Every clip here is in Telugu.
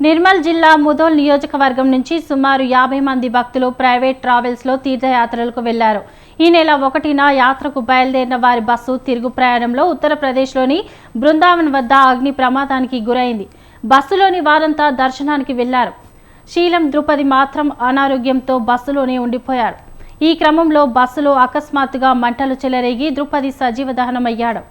నిర్మల్ జిల్లా ముదోల్ నియోజకవర్గం నుంచి సుమారు యాభై మంది భక్తులు ప్రైవేట్ ట్రావెల్స్లో తీర్థయాత్రలకు వెళ్ళారు. ఈ నెల ఒకటిన యాత్రకు బయలుదేరిన వారి బస్సు తిరుగు ప్రయాణంలో ఉత్తరప్రదేశ్లోని బృందావన్ వద్ద అగ్ని ప్రమాదానికి గురైంది. బస్సులోని వారంతా దర్శనానికి వెళ్ళారు. శీలం ద్రుపది మాత్రం అనారోగ్యంతో బస్సులోనే ఉండిపోయాడు ఈ క్రమంలో బస్సులో అకస్మాత్తుగా మంటలు చెలరేగి ద్రుపది సజీవ దహనమయ్యాడు.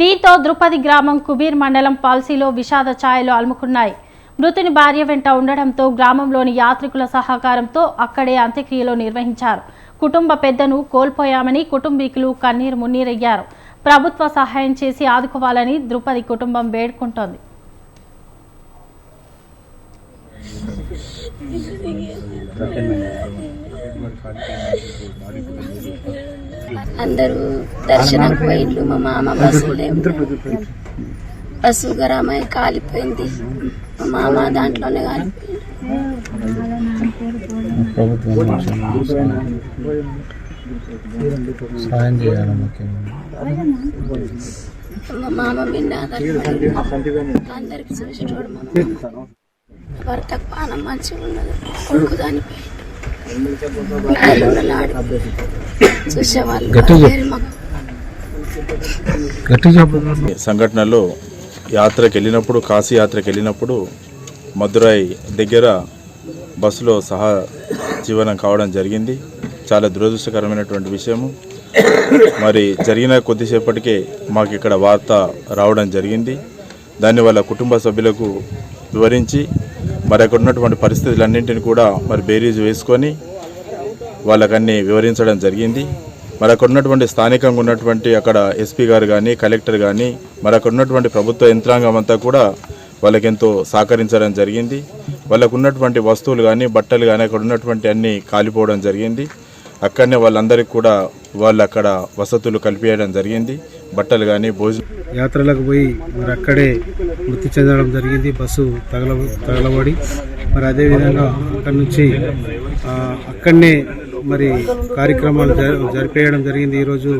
దీంతో ద్రుపది గ్రామం కుబీర్ మండలం పాల్సీలో విషాద ఛాయలు అలుముకున్నాయి. మృతుని భార్య వెంట ఉండడంతో గ్రామంలోని యాత్రికుల సహకారంతో అక్కడే అంత్యక్రియలు నిర్వహించారు. కుటుంబ పెద్దను కోల్పోయామని కుటుంబీకులు కన్నీరు మున్నీరయ్యారు. ప్రభుత్వ సహాయం చేసి ఆదుకోవాలని ద్రుపది కుటుంబం వేడుకుంటోంది. అందరూ దర్శనం పోయిండ్రు. మా మామ బస్సు లేవు బస్సు గరమై కాలిపోయింది. మా మామ దాంట్లోనే కాలిపోయింది. సాయం చేయాలి ముఖ్యంగా మా మామ ఆధారపడి అందరికి మామ. భర్తకు పానం మంచిగా ఉన్నది. కొడుకు దానిపోయింది సంఘటనలో యాత్రకు వెళ్ళినప్పుడు కాశీ యాత్రకు వెళ్ళినప్పుడు మదురై దగ్గర బస్సులో సహా జీవనం కావడం జరిగింది. చాలా దురదృష్టకరమైనటువంటి విషయము. మరి జరిగిన కొద్దిసేపటికే మాకు ఇక్కడ వార్త రావడం జరిగింది. దాన్ని వాళ్ళ కుటుంబ సభ్యులకు వివరించి మరి అక్కడ ఉన్నటువంటి పరిస్థితులన్నింటిని కూడా మరి బేరీజ్ వేసుకొని వాళ్ళకన్నీ వివరించడం జరిగింది. మరి అక్కడ ఉన్నటువంటి స్థానికంగా ఉన్నటువంటి అక్కడ ఎస్పీ గారు కానీ కలెక్టర్ కానీ మరి అక్కడ ఉన్నటువంటి ప్రభుత్వ యంత్రాంగం అంతా కూడా వాళ్ళకి ఎంతో సహకరించడం జరిగింది. వాళ్ళకు ఉన్నటువంటి వస్తువులు కానీ బట్టలు కానీ అక్కడ ఉన్నటువంటి అన్నీ కాలిపోవడం జరిగింది. అక్కడనే వాళ్ళందరికీ కూడా వాళ్ళు అక్కడ వసతులు కల్పించడం జరిగింది. బట్టలు కానీ భోజనం యాత్రలకు పోయి మరి అక్కడే మృతి చెందడం జరిగింది. బస్సు తగల తగలబడి మరి అదేవిధంగా అక్కడి నుంచి అక్కడనే మరి కార్యక్రమాలు జ- జరిపేయడం జరిగింది. ఈరోజు